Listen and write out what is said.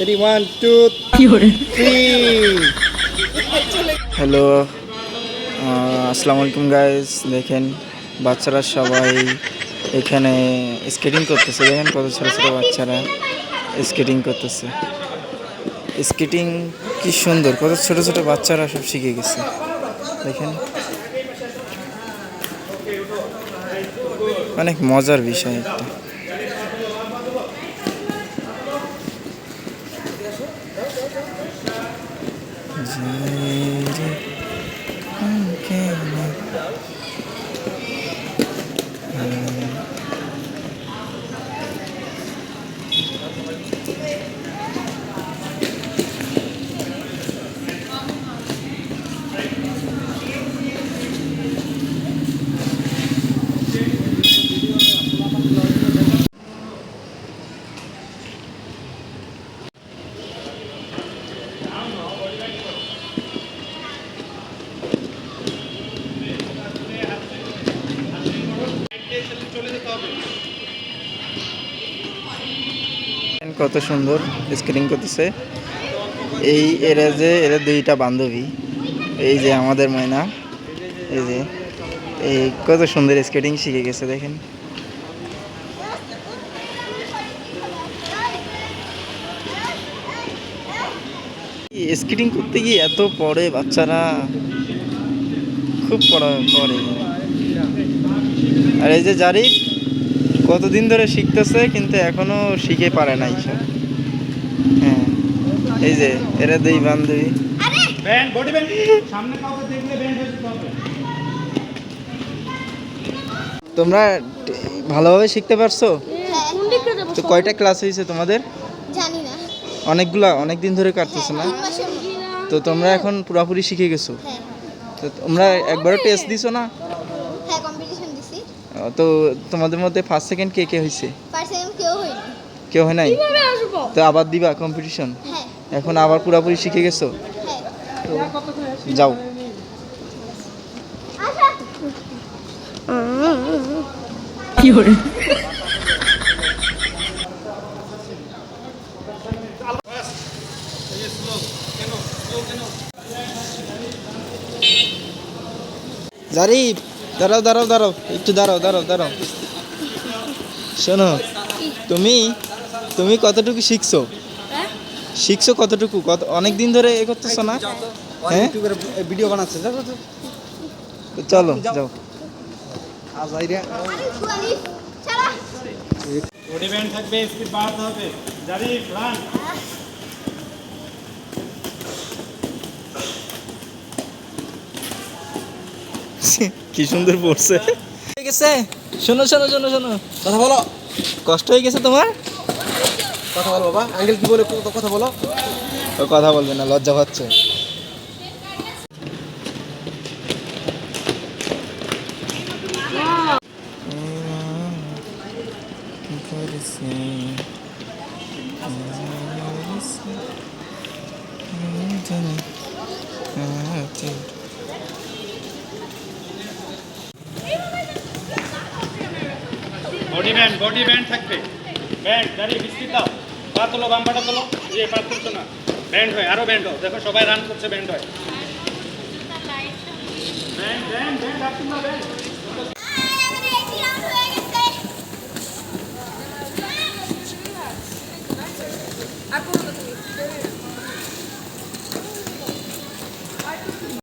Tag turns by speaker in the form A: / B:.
A: Ready one two three hello আসসালামু আলাইকুম guys দেখেন বাচ্চারা সবাই এখানে স্কেটিং করতেছে। দেখেন কত ছোট ছোট বাচ্চারা স্কেটিং করতেছে। স্কেটিং কি সুন্দর। কত ছোট ছোট বাচ্চারা সব শিখে গেছে। দেখেন। অনেক মজার বিষয় একটা। দেখেন কত সুন্দর স্কেটিং করতেছে। এই এরা যে, এরা দুইটা বান্ধবী। এই যে আমাদের ময়না। এই যে, এই কত সুন্দর স্কেটিং শিখে গেছে দেখেন। স্কেটিং করতে গিয়ে এত পড়ে বাচ্চারা। খুব পড়া পড়ে। আর এই যে জারিফ কতদিন ধরে শিখতেছে কিন্তু এখনও শিখে পারে নাই সব হ্যাঁ এই যে এরা দুই বান্ধবী।
B: হয়ে
A: তোমরা ভালোভাবে শিখতে পারছ?
C: যাব
A: তো কয়টা ক্লাস হয়েছে তোমাদের?
C: জানি না।
A: অনেকগুলা অনেক দিন ধরে কাটতেছে না?
C: মতো।
A: তো তোমরা এখন পুরোপুরি শিখে গেছো?
C: হ্যাঁ।
A: তো তোমরা একবারও টেস্ট দিছো না
C: হ্যাঁ কম্পিটিশন দিছি
A: আহ, তো তোমাদের মধ্যে ফার্স্ট সেকেন্ড কে কে হয়েছে?
C: ফার্স্ট টাইম কেউ হয়নি।
A: কেউ হয় নাই?
C: কীভাবে আসব?
A: তো আবার দিবা কম্পিটিশন
C: হ্যাঁ।
A: এখন আবার পুরোপুরি শিখে গেছো?
C: হ্যাঁ।
A: তো যাও।
C: আচ্ছা।
A: জারিফ। দাঁড়াও দাঁড়াও দাঁড়াও একটু দাঁড়াও দাঁড়াও দাঁড়াও। শোনো তুমি তুমি কতটুকু শিখছো? শিখছো কতটুকু? কত অনেক দিন ধরে এ করতেছো না? হ্যাঁ?
B: ভিডিও বানাচ্ছে দেখো তো
A: তো চলো যাও।
B: আজ আইরে
C: আরিফ আরিফ চলা
B: বডি ব্যান্ড থাকবে স্পিড বাড়াতে হবে জারিফ রান
A: কি সুন্দর পড়ছে হয়ে গেছে। শোনো শোনো শোনো শোনো।
B: কথা বলো।
A: কষ্ট হয়ে গেছে তোমার?
B: কথা বলো বাবা। আঙ্কেল কি বলে? কথা বলো।
A: ও কথা বলবে না লজ্জা পাচ্ছে।
B: বডি ব্যান্ড বডি ব্যান্ড থাকবে। ব্যান্ড দাঁড়িয়ে বৃষ্টি দাও। পা তোলো বাম পাটা তোলো। যে পা তুলছো না। ব্যান্ড হয় আরও ব্যান্ড হয়। দেখো সবাই রান করছে ব্যান্ড হয়। ব্যান্ড ব্যান্ড ব্যান্ড আপনি না ব্যান্ড